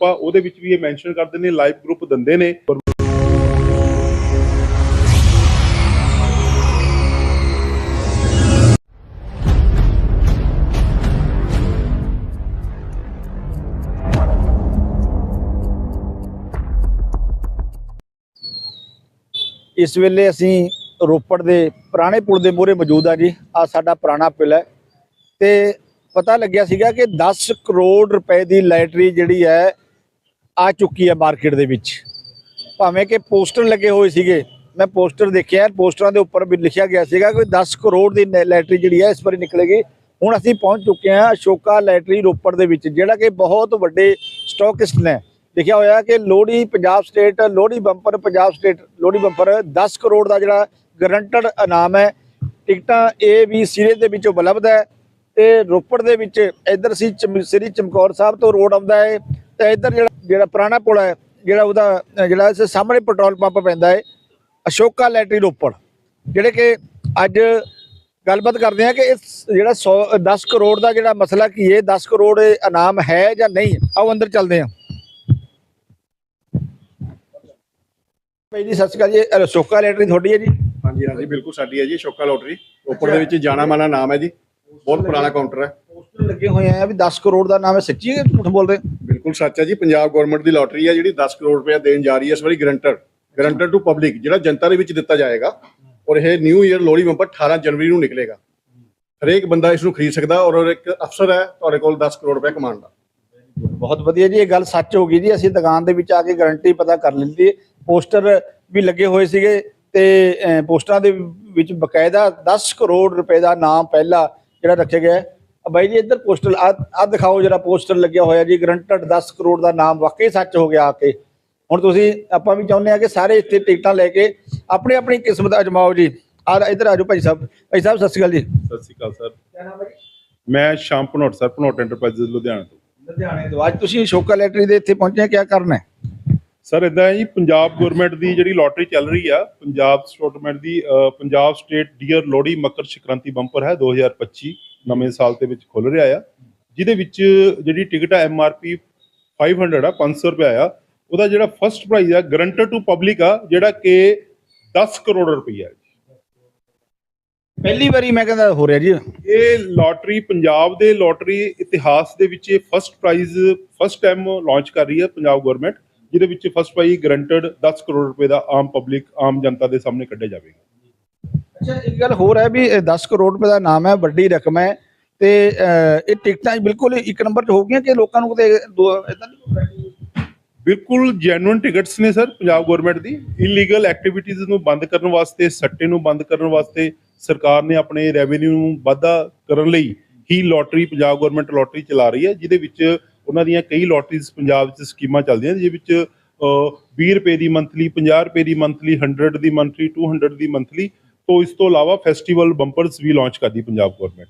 ਆ ਉਹਦੇ ਵਿੱਚ ਵੀ ਇਹ ਮੈਂਸ਼ਨ ਕਰਦੇ ਨੇ ਲਾਈਵ ਗਰੁੱਪ ਦਿੰਦੇ ਨੇ। ਇਸ ਵੇਲੇ ਅਸੀਂ ਰੋਪੜ ਦੇ ਪੁਰਾਣੇ ਪੁਲ ਦੇ ਮੂਹਰੇ ਮੌਜੂਦ ਆ ਜੀ। ਆ ਸਾਡਾ ਪੁਰਾਣਾ ਪੁਲ ਹੈ। ਤੇ ਪਤਾ ਲੱਗਿਆ ਸੀਗਾ ਕਿ 10 ਕਰੋੜ ਰੁਪਏ ਦੀ ਲਾਇਟਰੀ ਜਿਹੜੀ ਹੈ ਆ ਚੁੱਕੀ ਹੈ ਮਾਰਕੀਟ ਦੇ ਵਿੱਚ। ਭਾਵੇਂ ਕਿ ਪੋਸਟਰ ਲੱਗੇ ਹੋਏ ਸੀਗੇ, ਮੈਂ ਪੋਸਟਰ ਦੇਖਿਆ, ਪੋਸਟਰਾਂ ਦੇ ਉੱਪਰ ਵੀ ਲਿਖਿਆ ਗਿਆ ਸੀਗਾ ਕਿ 10 ਕਰੋੜ ਦੀ ਨ- ਲਾਇਟਰੀ ਜਿਹੜੀ ਹੈ ਇਸ ਵਾਰੀ ਨਿਕਲੇਗੀ। ਹੁਣ ਅਸੀਂ ਪਹੁੰਚ ਚੁੱਕੇ ਹਾਂ ਅਸ਼ੋਕਾ ਲੈਟਰੀ ਰੋਪੜ ਦੇ ਵਿੱਚ, ਜਿਹੜਾ ਕਿ ਬਹੁਤ ਵੱਡੇ ਸਟਾਕਿਸਟ ਨੇ। ਲਿਖਿਆ ਹੋਇਆ ਕਿ Lohri Punjab state, Lohri bumper Punjab state, Lohri bumper 10 crore ਦਾ ਜਿਹੜਾ ਗਰੰਟਡ ਇਨਾਮ ਹੈ। ਟਿਕਟਾਂ ਏ ਵੀ ਸੀਰੀਜ਼ ਦੇ ਵਿੱਚ ਉਪਲਬਧ ਹੈ। ਤੇ ਰੋਪੜ ਦੇ ਵਿੱਚ ਇੱਧਰ ਸੀ ਚਮ- ਸ੍ਰੀ ਚਮਕੌਰ ਸਾਹਿਬ ਤੋਂ ਰੋਡ ਆਉਂਦਾ ਹੈ। ਤੇ ਇੱਧਰ ਜਿਹੜਾ ਜਿਹੜਾ ਪੁਰਾਣਾ ਪੁਲ ਹੈ ਜਿਹੜਾ ਉਹਦਾ ਜਿਹੜਾ ਇਸ ਸਾਹਮਣੇ ਪੈਟਰੋਲ ਪੰਪ ਪੈਂਦਾ ਹੈ ਅਸ਼ੋਕਾ ਲੈਟਰੀ ਰੋਪੜ ਜਿਹੜੇ ਕਿ ਅੱਜ ਗੱਲਬਾਤ ਕਰਦੇ ਆ ਕਿ ਇਸ ਜਿਹੜਾ 100 10 ਕਰੋੜ ਦਾ ਜਿਹੜਾ ਮਸਲਾ ਕੀ ਹੈ 10 ਕਰੋੜ ਇਨਾਮ ਹੈ ਜਾਂ ਨਹੀਂ ਆਓ ਅੰਦਰ ਚੱਲਦੇ ਹਾਂ। ਭਾਈ ਜੀ ਸਤਿ ਸ਼੍ਰੀ ਅਕਾਲ ਜੀ। ਅਸ਼ੋਕਾ ਲੈਟਰੀ ਤੁਹਾਡੀ ਹੈ ਜੀ? ਹਾਂਜੀ ਹਾਂਜੀ ਬਿਲਕੁਲ ਸਾਡੀ ਹੈ ਜੀ ਸ਼ੋਕਾ ਲੋਟਰੀ। ਰੋਪੜ ਦੇ ਵਿੱਚ ਜਾਣਾ ਮਾਨਾ ਨਾਮ ਹੈ ਜੀ। ਬਹੁਤ ਪੁਰਾਣਾ ਕਾਊਂਟਰ ਹੈ। ਪੋਸਟਰ ਲੱਗੇ ਹੋਏ ਆ ਵੀ 10 ਕਰੋੜ ਦਾ ਨਾਮ ਹੈ। ਸੱਚੀ ਹੈ ਝੂਠ ਬੋਲਦੇ ਬਿਲਕੁਲ ਸੱਚ ਹੈ ਜੀ, ਪੰਜਾਬ ਗਵਰਨਮੈਂਟ ਦੀ ਲੋਟਰੀ ਹੈ ਜਿਹੜੀ 10 ਕਰੋੜ ਰੁਪਏ ਦੇਣ ਜਾ ਰਹੀ ਹੈ ਇਸ ਵਾਰੀ ਗਰੰਟਰ ਗਰੰਟਰ ਟੂ ਪਬਲਿਕ ਜਿਹੜਾ ਜਨਤਾ ਦੇ ਵਿੱਚ ਦਿੱਤਾ ਜਾਏਗਾ ਔਰ ਇਹ ਨਿਊ ਈਅਰ ਲੋਹੜੀ ਬੰਪਰ 18 ਜਨਵਰੀ ਨੂੰ ਨਿਕਲੇਗਾ। ਹਰੇਕ ਬੰਦਾ ਇਸ ਨੂੰ ਖਰੀਦ ਸਕਦਾ ਔਰ ਇੱਕ ਅਫਸਰ ਹੈ ਤੁਹਾਡੇ ਕੋਲ 10 ਕਰੋੜ ਰੁਪਏ ਕਮਾਉਣ ਦਾ। ਬਹੁਤ ਵਧੀਆ ਜੀ, ਇਹ ਗੱਲ ਸੱਚ ਹੋ ਗਈ ਜੀ, ਅਸੀਂ ਦੁਕਾਨ ਦੇ ਵਿੱਚ ਆ ਕੇ ਗਾਰੰਟੀ ਪਤਾ ਕਰ ਲੈਂਦੀ ਪੋਸਟਰ ਵੀ ਲੱਗੇ ਹੋਏ ਸੀਗੇ ਤੇ ਪੋਸਟਰਾਂ ਦੇ ਵਿੱਚ ਬਕਾਇਦਾ 10 ਕਰੋੜ ਰੁਪਏ ਦਾ ਨਾਮ ਪਹਿਲਾ ਜਿਹੜਾ ਰੱਖਿਆ ਗਿਆ ਹੈ। ਬਾਈ ਜੀ ਇੱਧਰ ਪੋਸਟਰ ਆ ਦਿਖਾਓ ਜਿਹੜਾ ਪੋਸਟਰ ਲੱਗਿਆ ਹੋਇਆ ਜੀ ਗਰੰਟਡ 10 ਕਰੋੜ ਦਾ ਨਾਮ ਵਾਕਈ ਸੱਚ ਹੋ ਗਿਆ ਆ ਕੇ। ਹੁਣ ਤੁਸੀਂ ਆਪਾਂ ਵੀ ਚਾਹੁੰਦੇ ਆ ਕਿ ਸਾਰੇ ਇੱਥੇ ਟਿਕਟਾਂ ਲੈ ਕੇ ਆਪਣੀ ਆਪਣੀ ਕਿਸਮਤ ਅਜਮਾਓ ਜੀ। ਆ ਇੱਧਰ ਆਜੋ ਭਾਈ ਸਾਹਿਬ। ਭਾਈ ਸਾਹਿਬ ਸਤਿ ਸ਼੍ਰੀ ਅਕਾਲ ਜੀ। ਸਤਿ ਸ਼੍ਰੀ ਅਕਾਲ ਸਰ। ਮੈਂ ਸ਼ਾਮ ਭਨੋਟ ਸਰ ਭਨੋਟ ਐਂਟਰਪ੍ਰਾਈਜ਼ਸ ਲੁਧਿਆਣਾ ਤੋਂ। ਲੁਧਿਆਣੇ ਤੋਂ। ਅੱਜ ਤੁਸੀਂ ਸ਼ੋਕਾ ਲੈਟਰੀ ਦੇ ਇੱਥੇ ਪਹੁੰਚੇ ਆ ਕੀ ਕਰਨਾ ਹੈ? ਸਰ ਇਦਾਂ ਹੈ ਜੀ ਪੰਜਾਬ ਗਵਰਨਮੈਂਟ ਦੀ ਜਿਹੜੀ ਲੋਟਰੀ ਚੱਲ ਰਹੀ ਆ ਪੰਜਾਬ ਸਟੇਟਮੈਂਟ ਦੀ Punjab state dear Lohri Makar Sankranti bumper ਹੈ 2025 ਨਵੇਂ ਸਾਲ ਦੇ ਵਿੱਚ ਖੁੱਲ ਰਿਹਾ ਆ। ਜਿਹਦੇ ਵਿੱਚ ਜਿਹੜੀ ਟਿਕਟ ਆ ਐਮਆਰਪੀ 500 ਆ 500 ਰੁਪਏ ਆ। ਉਹਦਾ ਜਿਹੜਾ ਫਰਸਟ ਪ੍ਰਾਈਜ਼ ਆ ਗਰੰਟਰ ਟੂ ਪਬਲਿਕ ਆ ਜਿਹੜਾ ਕਿ 10 ਕਰੋੜ ਰੁਪਈਆ ਹੈ ਪਹਿਲੀ ਵਾਰੀ ਮੈਂ ਕਹਿੰਦਾ ਹੋ ਰਿਹਾ ਜੀ। ਇਹ ਲੋਟਰੀ ਪੰਜਾਬ ਦੇ ਲੋਟਰੀ ਇਤਿਹਾਸ ਦੇ ਵਿੱਚ ਇਹ first prize first time launch ਕਰ ਰਹੀ ਹੈ ਪੰਜਾਬ ਗਵਰਨਮੈਂਟ ਜਿਹਦੇ ਵਿੱਚ ਫਸਟ ਪ੍ਰਾਈਜ਼ ਗਰੰਟਡ 10 ਕਰੋੜ ਰੁਪਏ ਦਾ ਆਮ ਪਬਲਿਕ ਆਮ ਜਨਤਾ ਦੇ ਸਾਹਮਣੇ ਕੱਢਿਆ ਜਾਵੇਗਾ। ਅੱਛਾ ਇੱਕ ਗੱਲ ਹੋਰ ਹੈ ਵੀ ਇਹ 10 ਕਰੋੜ ਰੁਪਏ ਦਾ ਨਾਮ ਹੈ ਵੱਡੀ ਰਕਮ ਹੈ ਤੇ ਅਹ, ਇਹ ਟਿਕਟਾਂ ਬਿਲਕੁਲ ਇੱਕ ਨੰਬਰ 'ਚ ਹੋ ਗਈਆਂ ਕਿ ਲੋਕਾਂ ਨੂੰ ਕਿਤੇ ਦੋ ਏਦਾਂ ਬਿਲਕੁਲ ਜੈਨੂਇਨ ਟਿਕਟਸ ਨੇ ਸਰ ਪੰਜਾਬ ਗਵਰਨਮੈਂਟ ਦੀ। ਇਲੀਗਲ ਐਕਟੀਵਿਟੀਜ਼ ਨੂੰ ਬੰਦ ਕਰਨ ਵਾਸਤੇ ਸੱਟੇ ਨੂੰ ਬੰਦ ਕਰਨ ਵਾਸਤੇ ਸਰਕਾਰ ਨੇ ਆਪਣੇ ਰੈਵਨਿਊ ਨੂੰ ਵਾਧਾ ਕਰਨ ਲਈ ਹੀ ਲੋਟਰੀ ਪੰਜਾਬ ਗਵਰਨਮੈਂਟ ਲੋਟਰੀ ਚਲਾ ਰਹੀ ਹੈ ਜਿਹਦੇ ਵਿੱਚ ਉਹਨਾਂ ਦੀਆਂ ਕਈ ਲੋਟਰੀਜ਼ ਪੰਜਾਬ 'ਚ ਸਕੀਮਾਂ ਚੱਲਦੀਆਂ ਜਿਹਦੇ ਵਿੱਚ ਅਹ, 20 ਰੁਪਏ ਦੀ ਮੰਥਲੀ 50 ਰੁਪਏ ਦੀ ਮੰਥਲੀ 100 ਦੀ ਮੰਥਲੀ 200 ਦੀ ਮੰਥਲੀ ਤੋਂ ਇਸ ਤੋਂ ਇਲਾਵਾ ਫੈਸਟੀਵਲ ਬੰਪਰਸ ਵੀ ਲਾਂਚ ਕਰਦੀ ਪੰਜਾਬ ਗਵਰਨਮੈਂਟ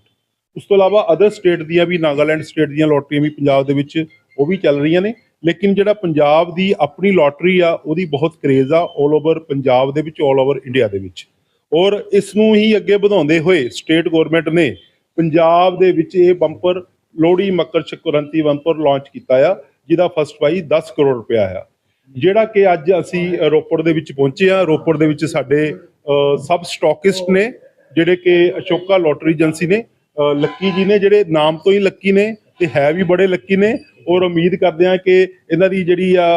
ਉਸ ਤੋਂ ਇਲਾਵਾ ਅਦਰ ਸਟੇਟ ਦੀਆਂ ਵੀ, ਨਾਗਾਲੈਂਡ ਸਟੇਟ ਦੀਆਂ ਲੋਟਰੀਆਂ ਵੀ ਪੰਜਾਬ ਦੇ ਵਿੱਚ ਉਹ ਵੀ ਚੱਲ ਰਹੀਆਂ ਨੇ। ਲੇਕਿਨ ਜਿਹੜਾ ਪੰਜਾਬ ਦੀ ਆਪਣੀ ਲੋਟਰੀ ਆ, ਉਹਦੀ ਬਹੁਤ ਕਰੇਜ਼ ਆ 올 ਓਵਰ ਪੰਜਾਬ ਦੇ ਵਿੱਚ 올 ਓਵਰ ਇੰਡੀਆ ਦੇ ਵਿੱਚ। ਔਰ ਇਸ ਨੂੰ ਹੀ ਅੱਗੇ ਵਧਾਉਂਦੇ ਹੋਏ ਸਟੇਟ ਗਵਰਨਮੈਂਟ ਨੇ ਪੰਜਾਬ ਦੇ ਵਿੱਚ ਇਹ bumper Lohri, Makar Sankranti bumper launch ਕੀਤਾ ਆ, ਜਿਹਦਾ ਫਸਟ ਪ੍ਰਾਈਜ਼ 10 ਕਰੋੜ ਰੁਪਇਆ ਆ। ਜਿਹੜਾ ਕਿ ਅੱਜ ਅਸੀਂ ਰੋਪੜ ਦੇ ਵਿੱਚ ਪਹੁੰਚੇ ਆ, ਰੋਪੜ ਦੇ ਵਿੱਚ ਸਾਡੇ ਸਬ ਸਟਾਕਿਸਟ ਨੇ, ਜਿਹੜੇ ਕਿ ਅਸ਼ੋਕਾ ਲੋਟਰੀ ਏਜੰਸੀ ਨੇ ਲੱਕੀ ਜੀ ਨੇ, ਜਿਹੜੇ ਨਾਮ ਤੋਂ ਹੀ ਲੱਕੀ ਨੇ ਤੇ ਹੈ ਵੀ ਬੜੇ ਲੱਕੀ ਨੇ, ਔਰ ਉਮੀਦ ਕਰਦੇ ਆ ਕਿ ਇਹਨਾਂ ਦੀ ਜਿਹੜੀ ਆ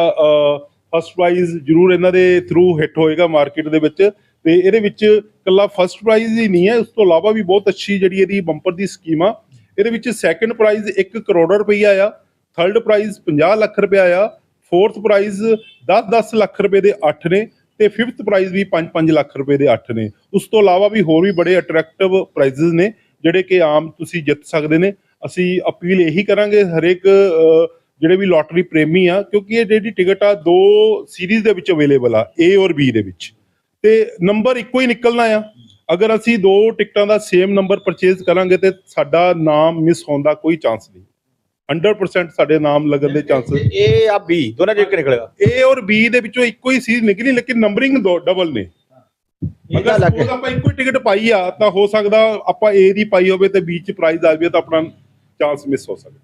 ਫਸਟ ਪ੍ਰਾਈਜ਼ ਜ਼ਰੂਰ ਇਹਨਾਂ ਦੇ ਥਰੂ ਹਿੱਟ ਹੋਏਗਾ ਮਾਰਕੀਟ ਦੇ ਵਿੱਚ ਤੇ ਇਹਦੇ ਵਿੱਚ ਕੱਲਾ ਫਸਟ ਪ੍ਰਾਈਜ਼ ਹੀ ਨਹੀਂ ਹੈ, ਉਸ ਤੋਂ ਇਲਾਵਾ ਵੀ ਬਹੁਤ ਅੱਛੀ ਜਿਹੜੀ ਇਹਦੀ ਬੰਪਰ ਦੀ ਸਕੀਮ ਆ। ਇਹਦੇ ਵਿੱਚ ਸੈਕੰਡ ਪ੍ਰਾਈਜ਼ 1 ਕਰੋੜ ਰੁਪਈਆ ਆ ਥਰਡ ਪ੍ਰਾਈਜ਼ 50 ਲੱਖ ਰੁਪਇਆ ਆ ਫੋਰਥ ਪ੍ਰਾਈਜ਼ 10-10 ਲੱਖ ਰੁਪਏ ਦੇ 8 ਨੇ ਤੇ ਫਿਫਥ ਪ੍ਰਾਈਜ਼ ਵੀ 5-5 ਲੱਖ ਰੁਪਏ ਦੇ 8 ਨੇ। ਉਸ ਤੋਂ ਇਲਾਵਾ ਵੀ ਹੋਰ ਵੀ ਬੜੇ ਅਟਰੈਕਟਿਵ ਪ੍ਰਾਈਜ਼ਸ ਨੇ, ਜਿਹੜੇ ਕਿ ਆਮ ਤੁਸੀਂ ਜਿੱਤ ਸਕਦੇ ਨੇ। ਅਸੀਂ ਅਪੀਲ ਇਹੀ ਕਰਾਂਗੇ ਹਰੇਕ ਜਿਹੜੇ ਵੀ ਲੋਟਰੀ ਪ੍ਰੇਮੀ ਆ, ਕਿਉਂਕਿ ਇਹ ਜਿਹੜੀ ਟਿਕਟ ਆ, ਦੋ ਸੀਰੀਜ਼ ਦੇ ਵਿੱਚ ਅਵੇਲੇਬਲ ਆ, A ਔਰ B ਦੇ ਵਿੱਚ। ਤੇ ਨੰਬਰ ਇੱਕੋ ਹੀ ਨਿਕਲਣਾ ਆ। ਅਗਰ ਅਸੀਂ ਦੋ ਟਿਕਟਾਂ ਦਾ ਸੇਮ ਨੰਬਰ ਪਰਚੇਜ਼ ਕਰਾਂਗੇ ਤੇ ਸਾਡਾ ਨਾਮ ਮਿਸ ਹੋਣ ਦਾ ਕੋਈ ਚਾਂਸ ਨਹੀਂ। 100% ਸਾਡੇ ਨਾਮ ਲੱਗਣ ਦੇ ਚਾਂਸਸ ਏ ਆ ਬੀ ਦੋਨਾਂ 'ਚੋਂ ਇੱਕ ਨਿਕਲੇਗਾ। A ਔਰ B ਦੇ ਵਿੱਚੋਂ ਇੱਕੋ ਹੀ ਸੀਰੀਜ਼ ਨਿਕਲੀ ਲੇਕਿਨ ਨੰਬਰਿੰਗ ਦੋ ਡਬਲ ਨੇ। ਇਹ ਅਗਰ ਗੱਲ suppose ਆਪਾਂ ਇੱਕੋ ਹੀ ਟਿਕਟ ਪਾਈ ਆ ਤਾਂ ਹੋ ਸਕਦਾ ਆਪਾਂ A ਦੀ ਪਾਈ ਹੋਵੇ ਤੇ B ਚ ਪ੍ਰਾਈਜ਼ ਆ ਜਾਵੇ ਤਾਂ ਆਪਣਾ ਚਾਂਸ ਮਿਸ ਹੋ ਸਕਦਾ।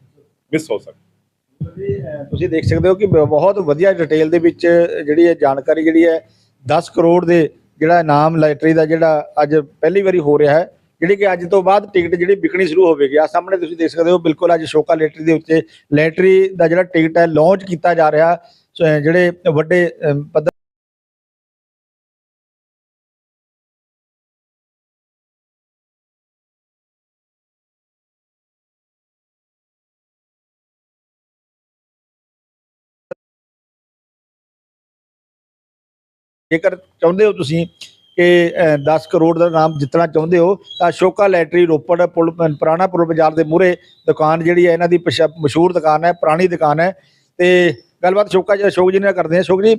ਮਿਸ ਹੋ ਸਕਦਾ। ਤੁਸੀਂ ਦੇਖ ਸਕਦੇ ਹੋ ਕਿ ਬਹੁਤ ਵਧੀਆ ਡਿਟੇਲ ਦੇ ਵਿੱਚ ਜਿਹੜੀ ਹੈ ਜਾਣਕਾਰੀ ਜਿਹੜੀ ਹੈ 10 ਕਰੋੜ ਦੇ ਜਿਹੜਾ ਇਨਾਮ ਲਾਇਟਰੀ ਦਾ ਜਿਹੜਾ ਅੱਜ ਪਹਿਲੀ ਵਾਰੀ ਹੋ ਰਿਹਾ ਹੈ ਜਿਹੜੀ ਕਿ ਅੱਜ ਤੋਂ ਬਾਅਦ ਟਿਕਟ ਜਿਹੜੀ ਵਿਕਣੀ ਸ਼ੁਰੂ ਹੋਵੇਗੀ ਆ ਸਾਹਮਣੇ ਤੁਸੀਂ ਦੇਖ ਸਕਦੇ ਹੋ, ਬਿਲਕੁਲ ਅੱਜ ਸ਼ੋਕਾ ਲੈਟਰੀ ਦੇ ਉੱਤੇ, ਲੈਟਰੀ ਦਾ ਜਿਹੜਾ ਟਿਕਟ ਹੈ ਲਾਂਚ ਕੀਤਾ ਜਾ ਰਿਹਾ ਜਿਹੜੇ ਵੱਡੇ ਪੱਧਰ ਜੇਕਰ ਚਾਹੁੰਦੇ ਹੋ ਤੁਸੀਂ ਕਿ ਅਹ, 10 ਕਰੋੜ ਦਾ ਨਾਮ ਜਿੱਤਣਾ ਚਾਹੁੰਦੇ ਹੋ ਤਾਂ ਸ਼ੋਕਾ ਲੈਟਰੀ ਰੋਪੜ ਪੁਲ ਪੁਰਾਣਾ ਪੁਲ ਬਾਜ਼ਾਰ ਦੇ ਮੂਹਰੇ ਦੁਕਾਨ ਜਿਹੜੀ ਹੈ ਇਹਨਾਂ ਦੀ ਪਛ- ਮਸ਼ਹੂਰ ਦੁਕਾਨ ਹੈ ਪੁਰਾਣੀ ਦੁਕਾਨ ਹੈ। ਤੇ ਗੱਲਬਾਤ ਸ਼ੋਕਾ ਜੀ ਅਸ਼ੋਕ ਜੀ ਨਾਲ ਕਰਦੇ ਹਾਂ। ਅਸ਼ੋਕ ਜੀ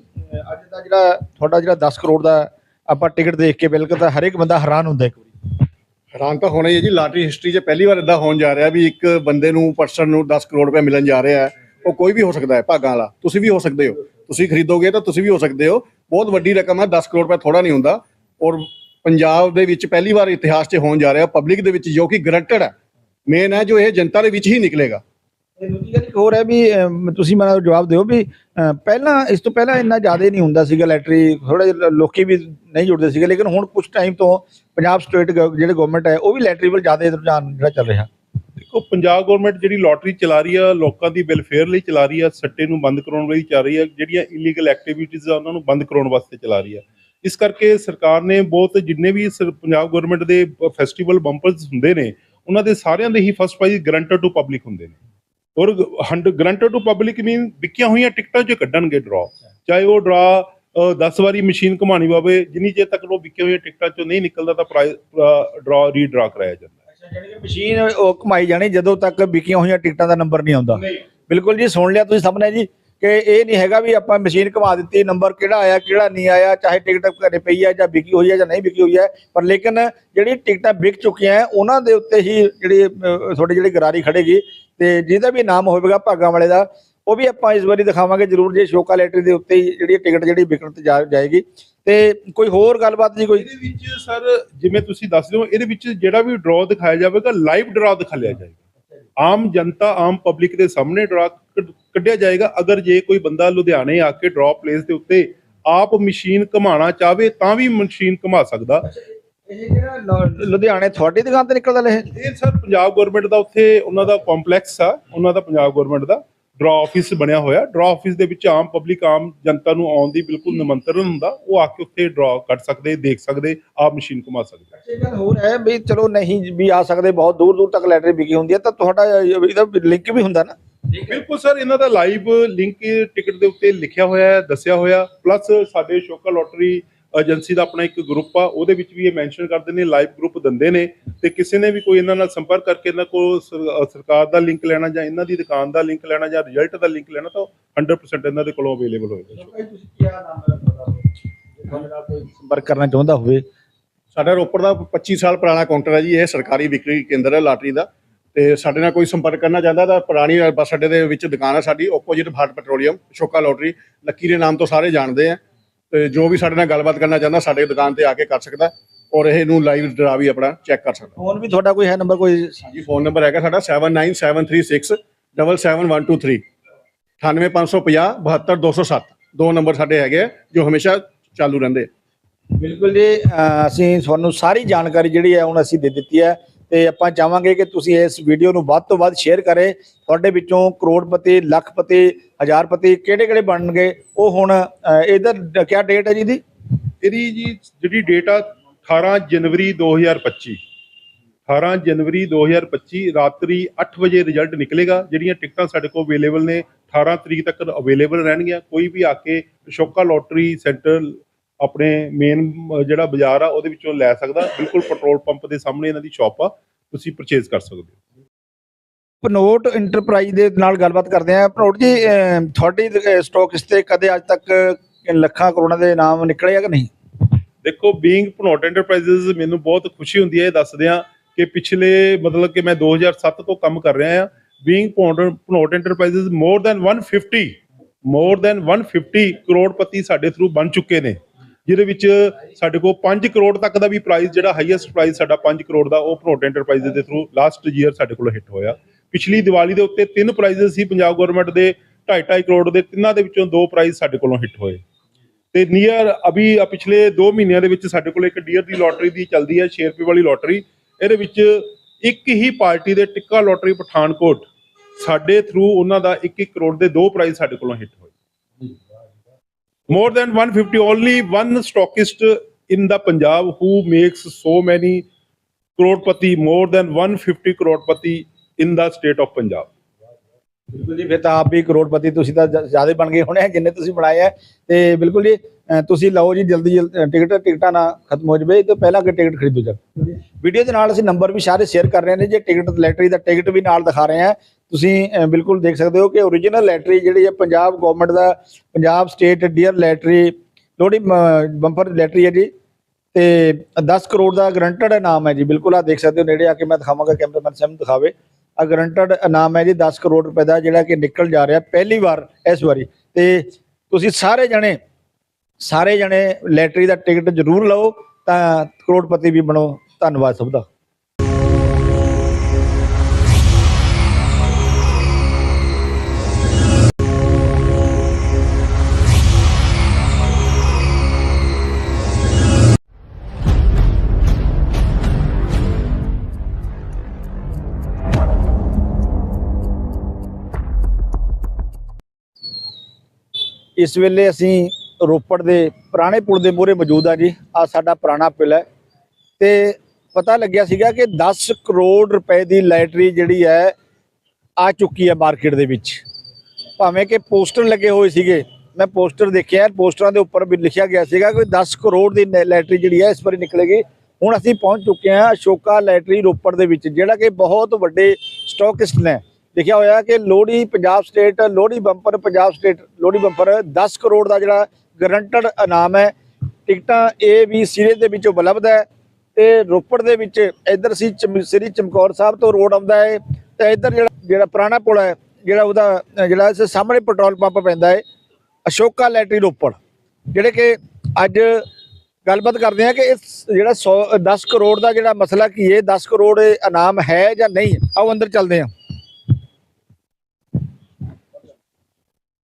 ਅੱਜ ਦਾ ਜਿਹੜਾ ਤੁਹਾਡਾ ਜਿਹੜਾ 10 ਕਰੋੜ ਦਾ ਆਪਾਂ ਟਿਕਟ ਦੇਖ ਕੇ ਬਿਲਕੁਲ ਤਾਂ ਹਰੇਕ ਬੰਦਾ ਹੈਰਾਨ ਹੁੰਦਾ ਇੱਕ ਵਾਰੀ। ਹੈਰਾਨ ਤਾਂ ਹੋਣਾ ਹੀ ਹੈ ਜੀ। ਲਾਟਰੀ ਹਿਸਟਰੀ 'ਚ ਪਹਿਲੀ ਵਾਰ ਇਦਾਂ ਹੋਣ ਜਾ ਰਿਹਾ ਵੀ ਇੱਕ ਬੰਦੇ ਨੂੰ ਪਰਸਨ ਨੂੰ 10 ਕਰੋੜ ਰੁਪਏ ਮਿਲਣ ਜਾ ਰਿਹਾ ਹੈ। ਉਹ ਕੋਈ ਵੀ ਹੋ ਸਕਦਾ ਹੈ ਭਾਗਾਂ ਵਾਲਾ। ਤੁਸੀਂ ਵੀ ਹੋ ਸਕਦੇ ਹੋ। ਤੁਸੀਂ ਖਰੀਦੋਗੇ ਤਾਂ ਤੁਸੀਂ ਵੀ ਹੋ ਸਕਦੇ ਹੋ। ਬਹੁਤ ਵੱਡੀ ਰਕਮ ਹੈ 10 ਕਰੋੜ ਰੁਪਏ ਥੋੜਾ ਨਹੀਂ ਹੁੰਦਾ। ਔਰ ਪੰਜਾਬ ਦੇ ਵਿੱਚ ਪਹਿਲੀ ਵਾਰ ਇਤਿਹਾਸ 'ਚ ਹੋਣ ਜਾ ਰਿਹਾ ਪਬਲਿਕ ਦੇ ਵਿੱਚ ਜੋ ਕਿ ਗਰੰਟਡ ਹੈ ਮੇਨ ਹੈ ਜੋ ਇਹ ਜਨਤਾ ਦੇ ਵਿੱਚ ਹੀ ਨਿਕਲੇਗਾ। ਦੂਜੀ ਗੱਲ ਇੱਕ ਹੋਰ ਹੈ ਵੀ ਤੁਸੀਂ ਮੈਨੂੰ ਜਵਾਬ ਦਿਓ ਵੀ ਪਹਿਲਾਂ ਇਸ ਤੋਂ ਪਹਿਲਾਂ ਇੰਨਾ ਜ਼ਿਆਦਾ ਨਹੀਂ ਹੁੰਦਾ ਸੀਗਾ ਲੈਟਰੀ ਥੋੜੇ ਲੋਕੀ ਵੀ ਨਹੀਂ ਜੁੜਦੇ ਸੀਗੇ ਲੇਕਿਨ ਹੁਣ ਕੁਝ ਟਾਈਮ ਤੋਂ ਪੰਜਾਬ ਸਟੇਟ ਜਿਹੜੇ ਗਵਰਨਮੈਂਟ ਹੈ ਉਹ ਵੀ ਲੈਟਰੀ ਵੱਲ ਜ਼ਿਆਦਾ ਰੁਝਾਨ ਜਿਹੜਾ ਚੱਲ ਰਿਹਾ। ਦੇਖੋ ਪੰਜਾਬ ਗਵਰਨਮੈਂਟ ਜਿਹੜੀ ਲੋਟਰੀ ਚਲਾ ਰਹੀ ਆ ਲੋਕਾਂ ਦੀ ਵੈਲਫੇਅਰ ਲਈ ਚਲਾ ਰਹੀ ਆ ਸੱਟੇ ਨੂੰ ਬੰਦ ਕਰਾਉਣ ਲਈ ਚੱਲ ਰਹੀ ਆ ਜਿਹੜੀਆਂ ਇਲੀਗਲ ਐਕਟੀਵਿਟੀਜ਼ ਆ ਉਹਨਾਂ ਨੂੰ ਬੰਦ ਕਰਾਉਣ ਵਾਸਤੇ ਚਲਾ ਰਹੀ ਆ। ਇਸ ਕਰਕੇ ਸਰਕਾਰ ਨੇ ਬਹੁਤ ਜਿੰਨੇ ਵੀ ਪੰਜਾਬ ਗਵਰਨਮੈਂਟ ਦੇ ਫੈਸਟੀਵਲ ਬੰਪਰਸ ਹੁੰਦੇ ਨੇ ਉਹਨਾਂ ਦੇ ਸਾਰਿਆਂ ਦੇ ਹੀ first prize guaranteed to public ਹੁੰਦੇ ਨੇ। ਔਰ ਗਰੰਟਡ ਟੂ ਪਬਲਿਕ ਮੀਨ ਵਿਕੀਆਂ ਹੋਈਆਂ ਟਿਕਟਾਂ 'ਚ ਕੱਢਣਗੇ ਡਰਾ ਚਾਹੇ ਉਹ ਡਰਾ 10 ਵਾਰੀ ਮਸ਼ੀਨ ਘੁਮਾਣੀ ਪਵੇ ਜਿੰਨੀ ਚਿਰ ਤੱਕ ਉਹ ਵਿਕੀਆਂ ਹੋਈਆਂ ਟਿਕਟਾਂ 'ਚੋਂ ਨਹੀਂ ਨਿਕਲਦਾ ਤਾਂ ਪ੍ਰਾਈਜ਼ ਡਰਾ ਰੀਡਰਾ ਕਰਾਇਆ ਜਾਂਦਾ। ਕਿ ਮਸ਼ੀਨ ਉਹ ਘੁਮਾਈ ਜਾਣੀ ਜਦੋਂ ਤੱਕ ਵਿਕੀਆਂ ਹੋਈਆਂ ਟਿਕਟਾਂ ਦਾ ਨੰਬਰ ਨਹੀਂ ਆਉਂਦਾ। ਬਿਲਕੁਲ ਜੀ ਸੁਣ ਲਿਆ ਤੁਸੀਂ ਸਭ ਨੇ ਜੀ। ਕਿ ਇਹ ਨਹੀਂ ਹੈਗਾ ਵੀ ਆਪਾਂ ਮਸ਼ੀਨ ਘੁਮਾ ਦਿੱਤੀ ਨੰਬਰ ਕਿਹੜਾ ਆਇਆ ਕਿਹੜਾ ਨਹੀਂ ਆਇਆ ਚਾਹੇ ਟਿਕਟ ਘਰੇ ਪਈ ਹੈ ਜਾਂ ਵਿਕੀ ਹੋਈ ਹੈ ਜਾਂ ਨਹੀਂ ਵਿਕੀ ਹੋਈ ਹੈ ਪਰ ਲੇਕਿਨ ਜਿਹੜੀ ਟਿਕਟਾਂ ਵਿਕ ਚੁੱਕੀਆਂ ਉਹਨਾਂ ਦੇ ਉੱਤੇ ਹੀ ਜਿਹੜੀ ਅਹ, ਤੁਹਾਡੀ ਜਿਹੜੀ ਗਰਾਰੀ ਖੜੇਗੀ ਤੇ ਜਿਹਦਾ ਵੀ ਨਾਮ ਹੋਵੇਗਾ ਭਾਗਾਂ ਵਾਲੇ ਦਾ ਉਹ ਵੀ ਆਪਾਂ ਇਸ ਵਾਰੀ ਦਿਖਾਵਾਂਗੇ ਜਰੂਰ ਜੇ ਸ਼ੋਕਾ ਲੈਟਰੀ ਦੇ ਉੱਤੇ ਹੀ ਜਿਹੜੀ ਟਿਕਟ ਜਿਹੜੀ ਵਿਕਣ ਤੇ ਜਾਏਗੀ। ਤੇ ਕੋਈ ਹੋਰ ਗੱਲਬਾਤ ਜੀ ਕੋਈ? ਇਹਦੇ ਵਿੱਚ ਸਰ ਜਿਵੇਂ ਤੁਸੀਂ ਦੱਸ ਰਹੇ ਹੋ ਇਹਦੇ ਵਿੱਚ ਜਿਹੜਾ ਵੀ ਡਰਾ ਦਿਖਾਇਆ ਜਾਵੇਗਾ ਲਾਈਵ ਡਰਾ ਦਿਖਾਇਆ ਜਾਏਗਾ। ਆਮ ਜਨਤਾ ਆਮ ਪਬਲਿਕ ਦੇ ਸਾਹਮਣੇ ਡਰਾ ਕੱਢਿਆ ਜਾਏਗਾ। ਅਗਰ ਜੇ ਕੋਈ ਬੰਦਾ ਲੁਧਿਆਣੇ ਆ ਕੇ ਡਰਾ ਪਲੇਸ ਦੇ ਉੱਤੇ ਆਪ ਮਸ਼ੀਨ ਘਮਾਣਾ ਚਾਹਵੇ ਤਾਂ ਵੀ ਮਸ਼ੀਨ ਘਮਾ ਸਕਦਾ। ਇਹ ਜਿਹੜਾ ਲੁਧਿਆਣੇ ਤੁਹਾਡੀ ਦੁਕਾਨ ਤੇ ਨਿਕਲਦਾ ਇਹ? ਇਹ ਸਰ ਪੰਜਾਬ ਗਵਰਨਮੈਂਟ ਦਾ ਉੱਥੇ ਉਹਨਾਂ ਦਾ ਕੰਪਲੈਕਸ ਆ ਉਹਨਾਂ ਦਾ ਪੰਜਾਬ ਗਵਰਨਮੈਂਟ ਦਾ ਡਰਾ ਆਫਿਸ ਬਣਿਆ ਹੋਇਆ। ਡਰਾ ਆਫਿਸ ਦੇ ਵਿੱਚ ਆਮ ਪਬਲਿਕ ਆਮ ਜਨਤਾ ਨੂੰ ਆਉਣ ਦੀ ਬਿਲਕੁਲ ਨਿਮੰਤਰਣ ਹੁੰਦਾ। ਉਹ ਆ ਕੇ ਉੱਥੇ ਡਰਾ ਕੱਢ ਸਕਦੇ ਦੇਖ ਸਕਦੇ ਆਪ ਮਸ਼ੀਨ ਘੁਮਾ ਸਕਦੇ। ਇਹ ਗੱਲ ਹੋਰ ਹੈ ਵੀ ਚਲੋ ਨਹੀਂ ਵੀ ਆ ਸਕਦੇ ਬਹੁਤ ਦੂਰ ਦੂਰ ਤੱਕ ਲੈਟਰੀ ਵਿਕੀ ਹੁੰਦੀ ਹੈ ਤਾਂ ਤੁਹਾਡਾ ਇਹਦਾ ਲਿੰਕ ਵੀ ਹੁੰਦਾ ਨਾ। ਬਿਲਕੁਲ ਸਰ ਇਹਨਾਂ ਦਾ ਲਾਈਵ ਲਿੰਕ ਟਿਕਟ ਦੇ ਉੱਤੇ ਲਿਖਿਆ ਹੋਇਆ ਹੈ ਦੱਸਿਆ ਹੋਇਆ ਪਲੱਸ ਸਾਡੇ ਸ਼ੋਕਾ ਲੋਟਰੀ ਏਜੰਸੀ ਦਾ ਆਪਣਾ ਇੱਕ ਗਰੁੱਪ ਆ ਉਹਦੇ ਵਿੱਚ ਵੀ ਇਹ ਮੈਂਸ਼ਨ ਕਰਦੇ ਨੇ ਲਾਈਵ ਗਰੁੱਪ ਦਿੰਦੇ ਨੇ। ਤੇ ਕਿਸੇ ਨੇ ਵੀ ਕੋਈ ਇਹਨਾਂ ਨਾਲ ਸੰਪਰਕ ਕਰਕੇ ਇਹਨਾਂ ਕੋਲ ਸਰਕਾਰ ਦਾ ਲਿੰਕ ਲੈਣਾ ਜਾਂ ਇਹਨਾਂ ਦੀ ਦੁਕਾਨ ਦਾ ਲਿੰਕ ਲੈਣਾ ਜਾਂ ਰਿਜ਼ਲਟ ਦਾ ਲਿੰਕ ਲੈਣਾ ਤਾਂ 100% ਇਹਨਾਂ ਦੇ ਕੋਲੋਂ ਅਵੇਲੇਬਲ ਹੋਏਗਾ। ਤੁਸੀਂ ਕੀ ਨਾਮ ਤੁਹਾਡੇ? ਨਾਲ ਕੋਈ ਸੰਪਰਕ ਕਰਨਾ ਚਾਹੁੰਦਾ ਹੋਵੇ। ਸਾਡਾ ਰੋਪੜ ਦਾ 25 ਸਾਲ ਪੁਰਾਣਾ ਕਾਊਂਟਰ ਹੈ ਜੀ ਇਹ ਸਰਕਾਰੀ ਵਿਕਰੀ ਕੇਂਦਰ ਹੈ ਲਾਟਰੀ ਦਾ। ਤੇ ਸਾਡੇ ਨਾਲ ਕੋਈ ਸੰਪਰਕ ਕਰਨਾ ਚਾਹੁੰਦਾ ਤਾਂ ਪੁਰਾਣੀ ਬੱਸ ਅੱਡੇ ਦੇ ਵਿੱਚ ਦੁਕਾਨ ਹੈ ਸਾਡੀ opposite Bharat petroleum Ashoka lottery Lucky ਦੇ ਨਾਮ ਤੋਂ ਸਾਰੇ ਜਾਣਦੇ ਆ। ਤੇ ਜੋ ਵੀ ਸਾਡੇ ਨਾਲ ਗੱਲਬਾਤ ਕਰਨਾ ਚਾਹੁੰਦਾ ਸਾਡੇ ਦੁਕਾਨ ਤੇ ਆ ਕੇ ਕਰ ਸਕਦਾ ਔਰ ਇਹ ਨੂੰ ਲਾਈਵ ਡਰਾ ਵੀ ਆਪਣਾ ਚੈੱਕ ਕਰ ਸਕਦਾ। ਫੋਨ ਵੀ ਤੁਹਾਡਾ ਕੋਈ ਹੈ ਨੰਬਰ ਕੋਈ? ਜੀ ਫੋਨ ਨੰਬਰ ਹੈਗਾ ਸਾਡਾ 7973677123 98550 72207 ਦੋ ਨੰਬਰ ਸਾਡੇ ਹੈਗੇ ਜੋ ਹਮੇਸ਼ਾ ਚਾਲੂ ਰਹਿੰਦੇ ਬਿਲਕੁਲ ਜੀ ਅਸੀਂ ਤੁਹਾਨੂੰ ਸਾਰੀ ਜਾਣਕਾਰੀ ਜਿਹੜੀ ਹੈ ਹੁਣ ਅਸੀਂ ਦੇ ਦਿੱਤੀ ਹੈ। ਤੇ ਆਪਾਂ ਚਾਹਾਂਗੇ ਕਿ ਤੁਸੀਂ ਇਸ ਵੀਡੀਓ ਨੂੰ ਵੱਧ ਤੋਂ ਵੱਧ ਸ਼ੇਅਰ ਕਰੇ। ਤੁਹਾਡੇ ਵਿੱਚੋਂ ਕਰੋੜਪਤੀ, ਲੱਖਪਤੀ, ਹਜ਼ਾਰਪਤੀ ਕਿਹੜੇ ਕਿਹੜੇ ਬਣਨਗੇ? ਉਹ ਹੁਣ ਇਹਦਾ ਕਿਆ ਡੇਟ ਹੈ ਜੀ ਦੀ ਇਹਦੀ ਜੀ ਜਿਹੜੀ ਡੇਟ ਆ 18 ਜਨਵਰੀ 2025 18 ਜਨਵਰੀ 2025 ਰਾਤਰੀ 8 ਵਜੇ ਰਿਜ਼ਲਟ ਨਿਕਲੇਗਾ। ਜਿਹੜੀਆਂ ਟਿਕਟਾਂ ਸਾਡੇ ਕੋਲ ਅਵੇਲੇਬਲ ਨੇ 18 ਤਰੀਕ ਤੱਕ ਅਵੇਲੇਬਲ ਰਹਿਣਗੀਆਂ। ਕੋਈ ਵੀ ਆ ਕੇ ਅਸ਼ੋਕਾ ਲੋਟਰੀ ਸੈਂਟਰ ਆਪਣੇ ਮੇਨ ਜਿਹੜਾ ਬਾਜ਼ਾਰ ਆ ਉਹਦੇ ਵਿੱਚੋਂ ਲੈ ਸਕਦਾ। ਬਿਲਕੁਲ ਪੈਟਰੋਲ ਪੰਪ ਦੇ ਸਾਹਮਣੇ ਇਹਨਾਂ ਦੀ ਸ਼ਾਪ ਆ। ਤੁਸੀਂ ਪਰਚੇਜ਼ ਕਰ ਸਕਦੇ ਹੋ। ਪਨੋਟ ਇੰਟਰਪ੍ਰਾਈਜ਼ ਦੇ ਨਾਲ ਗੱਲਬਾਤ ਕਰਦੇ ਹਾਂ। ਪਨੋਟ ਜੀ ਤੁਹਾਡੀ ਸਟਾਕ ਇਸ ਤੇ ਕਦੇ ਅੱਜ ਤੱਕ ਲੱਖਾਂ ਕਰੋੜਾਂ ਦੇ ਨਾਮ ਨਿਕਲੇ ਆ ਕਿ ਨਹੀਂ? ਦੇਖੋ ਬੀਇੰਗ ਭਨੋਟ ਐਂਟਰਪ੍ਰਾਈਜ਼ਸ ਮੈਨੂੰ ਬਹੁਤ ਖੁਸ਼ੀ ਹੁੰਦੀ ਹੈ। ਇਹ ਦੱਸਦਿਆਂ ਕਿ ਪਿਛਲੇ ਮਤਲਬ ਕਿ ਮੈਂ 2007 ਤੋਂ ਕੰਮ ਕਰ ਰਿਹਾ ਹਾਂ। Being Bhanot enterprises more than 150 more than 150 ਕਰੋੜਪਤੀ ਸਾਡੇ ਥਰੂ ਬਣ ਚੁੱਕੇ ਨੇ। ਜਿਹਦੇ ਵਿੱਚ ਸਾਡੇ ਕੋਲ 5 ਕਰੋੜ ਤੱਕ ਦਾ ਵੀ ਪ੍ਰਾਈਸ ਜਿਹੜਾ ਹਾਈਐਸਟ ਪ੍ਰਾਈਸ ਸਾਡਾ 5 ਕਰੋੜ ਦਾ, ਉਹ ਭਨੋਟ ਐਂਟਰਪ੍ਰਾਈਜ਼ਸ ਦੇ ਥਰੂ ਲਾਸਟ ਈਅਰ ਸਾਡੇ ਕੋਲ ਹਿੱਟ ਹੋਇਆ। ਪਿਛਲੀ ਦੀਵਾਲੀ ਦੇ ਉੱਤੇ ਤਿੰਨ ਪ੍ਰਾਈਜ਼ ਸੀ ਪੰਜਾਬ ਗਵਰਨਮੈਂਟ ਦੇ 2.5 ਕਰੋੜ ਦੇ, ਤਿੰਨਾਂ ਦੇ ਵਿੱਚੋਂ ਦੋ ਪ੍ਰਾਈਜ਼ ਸਾਡੇ ਕੋਲੋਂ ਹਿੱਟ ਹੋਏ। ਤੇ ਨੀਅਰ ਅਭੀ ਪਿਛਲੇ 2 ਮਹੀਨਿਆਂ ਦੇ ਵਿੱਚ ਸਾਡੇ ਕੋਲ ਇੱਕ ਡੀਅਰ ਦੀ ਲੋਟਰੀ ਦੀ ਚੱਲਦੀ ਹੈ 6 ਰੁਪਏ ਵਾਲੀ ਲੋਟਰੀ ਇਹਦੇ ਵਿੱਚ ਇੱਕ ਹੀ ਪਾਰਟੀ ਦੇ ਟਿੱਕਾ ਲੋਟਰੀ ਪਠਾਨਕੋਟ, ਸਾਡੇ ਥਰੂ ਉਹਨਾਂ ਦਾ 1-1 ਕਰੋੜ ਦੇ ਦੋ ਪ੍ਰਾਈਜ਼ ਸਾਡੇ ਕੋਲੋਂ ਹਿੱਟ ਹੋਏ। More than 150 only one stockist in the punjab who makes so many crorepati more than 150 crorepati in the state of punjab. ਬਿਲਕੁਲ ਜੀ ਫਿਰ ਤਾਂ ਆਪ ਵੀ ਕਰੋੜਪਤੀ ਤੁਸੀਂ ਤਾਂ ਜ਼ਿਆਦਾ ਬਣ ਗਏ ਹੋਣੇ ਜਿੰਨੇ ਤੁਸੀਂ ਬਣਾਏ ਆ ਤੇ ਬਿਲਕੁਲ ਜੀ ਤੁਸੀਂ ਲਓ ਜੀ ਜਲਦੀ ਜਲਦੀ ਟਿਕਟ ਟਿਕਟਾਂ ਨਾ ਖਤਮ ਹੋ ਜਵੇ ਤੇ ਪਹਿਲਾਂ ਕਿ ਟਿਕਟ ਖਰੀਦੋ ਜਾ ਵੀਡੀਓ ਦੇ ਨਾਲ ਅਸੀਂ ਨੰਬਰ ਵੀ ਸਾਰੇ ਸ਼ੇਅਰ ਕਰ ਰਹੇ ਨੇ ਜੇ ਟਿਕਟ ਲੈਟਰੀ ਦਾ ਟਿਕਟ ਵੀ ਨਾਲ ਦਿਖਾ ਰਹੇ ਆ ਤੁਸੀਂ ਬਿਲਕੁਲ ਦੇਖ ਸਕਦੇ ਹੋ ਕਿ origignal ਲੈਟਰੀ ਜਿਹੜੀ ਹੈ ਪੰਜਾਬ ਗਵਰਨਮੈਂਟ ਦਾ, Punjab state dear lottery Lohri bumper lottery ਹੈ ਜੀ। ਤੇ 10 ਕਰੋੜ ਦਾ ਗਰੰਟਡ ਇਨਾਮ ਹੈ ਜੀ, ਬਿਲਕੁਲ ਆ ਦੇਖ ਸਕਦੇ ਹੋ ਨੇੜੇ ਆ ਕੇ ਮੈਂ ਦਿਖਾਵਾਂਗਾ ਕੈਮਰਾਮੈਨ ਸਾਹਿਬ ਨੂੰ ਦਿਖਾਵੇ। ਆ ਗਰੰਟਡ ਇਨਾਮ ਹੈ ਜੀ 10 ਕਰੋੜ ਰੁਪਏ ਦਾ ਜਿਹੜਾ ਕਿ ਨਿਕਲ ਜਾ ਰਿਹਾ ਪਹਿਲੀ ਵਾਰ ਇਸ ਵਾਰੀ। ਤੇ ਤੁਸੀਂ ਸਾਰੇ ਜਣੇ ਸਾਰੇ ਜਣੇ ਲੈਟਰੀ ਦਾ ਟਿਕਟ ਜ਼ਰੂਰ ਲਓ, ਤਾਂ ਕਰੋੜਪਤੀ ਵੀ ਬਣੋ। ਧੰਨਵਾਦ ਸਭ ਦਾ। ਇਸ ਵੇਲੇ ਅਸੀਂ ਰੋਪੜ ਦੇ ਪੁਰਾਣੇ ਪੁਲ ਦੇ ਮੂਹਰੇ ਮੌਜੂਦ ਆ ਜੀ। ਆ ਸਾਡਾ ਪੁਰਾਣਾ ਪੁਲ ਹੈ। ਤੇ ਪਤਾ ਲੱਗਿਆ ਸੀਗਾ ਕਿ 10 ਕਰੋੜ ਰੁਪਏ ਦੀ ਲਾਇਟਰੀ ਜਿਹੜੀ ਹੈ, ਆ ਚੁੱਕੀ ਹੈ ਮਾਰਕੀਟ ਦੇ ਵਿੱਚ। ਭਾਵੇਂ ਕਿ ਪੋਸਟਰ ਲੱਗੇ ਹੋਏ ਸੀਗੇ। ਮੈਂ ਪੋਸਟਰ ਦੇਖਿਆ, ਪੋਸਟਰਾਂ ਦੇ ਉੱਪਰ ਵੀ ਲਿਖਿਆ ਗਿਆ ਸੀਗਾ ਕਿ 10 ਕਰੋੜ ਦੀ ਨੈ- ਲੈਟਰੀ ਜਿਹੜੀ ਹੈ, ਇਸ ਵਾਰੀ ਨਿਕਲੇਗੀ। ਹੁਣ ਅਸੀਂ ਪਹੁੰਚ ਚੁੱਕੇ ਹਾਂ ਅਸ਼ੋਕਾ ਲਾਇਟਰੀ ਰੋਪੜ ਦੇ ਵਿੱਚ, ਜਿਹੜਾ ਕਿ ਬਹੁਤ ਵੱਡੇ ਸਟਾਕਿਸਟ ਨੇ। ਲਿਖਿਆ ਹੋਇਆ ਕਿ Lohri Punjab state, Lohri bumper Punjab state, Lohri bumper 10 crore ਦਾ ਜਿਹੜਾ ਗਰੰਟਡ ਇਨਾਮ ਹੈ। ਟਿਕਟਾਂ ਏ ਵੀ ਸੀਰੀਜ਼ ਦੇ ਵਿੱਚ ਉਪਲਬਧ ਹੈ ਤੇ ਰੋਪੜ ਦੇ ਵਿੱਚ ਇੱਧਰ ਸੀ ਚਮ- ਸ੍ਰੀ ਚਮਕੌਰ ਸਾਹਿਬ ਤੋਂ ਰੋਡ ਆਉਂਦਾ ਹੈ ਤੇ ਇੱਧਰ ਜਿਹੜਾ ਜਿਹੜਾ ਪੁਰਾਣਾ ਪੁਲ ਹੈ, ਜਿਹੜਾ ਉਹਦਾ, ਜਿਹੜਾ ਸਾਹਮਣੇ ਪੈਟਰੋਲ ਪੰਪ ਪੈਂਦਾ ਹੈ, ਅਸ਼ੋਕਾ ਲੈਟਰੀ ਰੋਪੜ। ਜਿਹੜੇ ਕਿ ਅੱਜ ਗੱਲਬਾਤ ਕਰਦੇ ਆ ਕਿ ਇਸ ਜਿਹੜਾ 100 10 ਕਰੋੜ ਦਾ ਜਿਹੜਾ ਮਸਲਾ ਕੀ ਹੈ 10 ਕਰੋੜ ਇਨਾਮ ਹੈ ਜਾਂ ਨਹੀਂ, ਆਓ ਅੰਦਰ ਚੱਲਦੇ ਹਾਂ।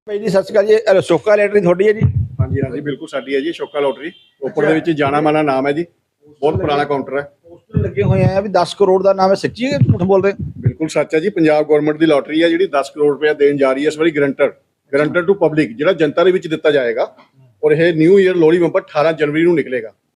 ਭਾਈ ਜੀ ਸਤਿ ਸ਼੍ਰੀ ਅਕਾਲ ਜੀ। ਅਸ਼ੋਕਾ ਲੈਟਰੀ ਤੁਹਾਡੀ ਹੈ ਜੀ? ਹਾਂਜੀ ਹਾਂਜੀ ਬਿਲਕੁਲ ਸਾਡੀ ਹੈ ਜੀ ਸ਼ੋਕਾ ਲੋਟਰੀ ਰੋਪੜ ਦੇ ਵਿੱਚ ਜਾਣਾ ਮਾਨਾ ਨਾਮ ਹੈ ਜੀ। ਬਹੁਤ ਪੁਰਾਣਾ ਕਾਊਂਟਰ ਹੈ। ਪੋਸਟਰ ਲੱਗੇ ਹੋਏ ਆ ਵੀ 10 ਕਰੋੜ ਦਾ ਨਾਮ ਹੈ। ਸੱਚੀ ਹੈ ਝੂਠ ਬੋਲ ਰਹੇ? ਬਿਲਕੁਲ ਸੱਚ ਹੈ ਜੀ ਪੰਜਾਬ ਗਵਰਨਮੈਂਟ ਦੀ ਲੋਟਰੀ ਹੈ ਜਿਹੜੀ 10 ਕਰੋੜ ਰੁਪਏ ਦੇਣ ਜਾ ਰਹੀ ਹੈ ਇਸ ਵਾਰੀ ਗਰੰਟਰ ਗਰੰਟਰ ਟੂ ਪਬਲਿਕ ਜਿਹੜਾ ਜਨਤਾ ਦੇ ਵਿੱਚ ਦਿੱਤਾ ਜਾਏਗਾ। ਔਰ ਇਹ ਨਿਊ ਈਅਰ ਲੋਹੜੀ ਬੰਪਰ 18 ਜਨਵਰੀ ਨੂੰ ਨਿਕਲੇਗਾ।